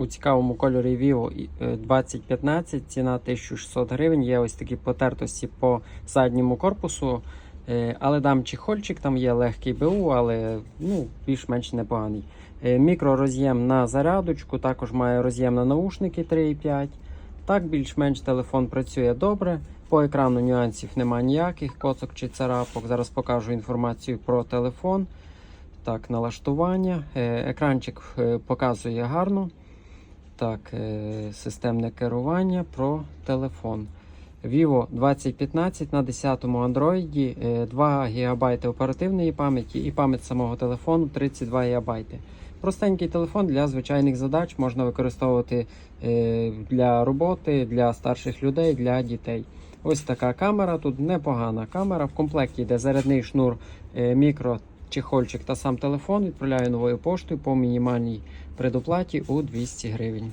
У цікавому кольорі Vivo е, 2015, ціна 1600 гривень. Є ось такі потертості по задньому корпусу. Е, Але дам чехольчик, там є легкий БУ, але ну, більш-менш непоганий. Е, Мікророз'єм на зарядочку, також має роз'єм на наушники 3,5. Так, більш-менш телефон працює добре. По екрану нюансів немає ніяких, коцок чи царапок. Зараз покажу інформацію про телефон. Так, налаштування. Е, Екранчик е, показує гарно. Так, е, системне керування про телефон. Vivo 2015 на 10-му Android, е, 2 ГБ оперативної пам'яті і пам'ять самого телефону 32 ГБ. Простенький телефон для звичайних задач можна використовувати е, для роботи, для старших людей, для дітей. Ось така камера. Тут непогана камера. В комплекті йде зарядний шнур е, мікро, чехольчик та сам телефон. Відправляю новою поштою по мінімальній предоплаті у 200 гривень.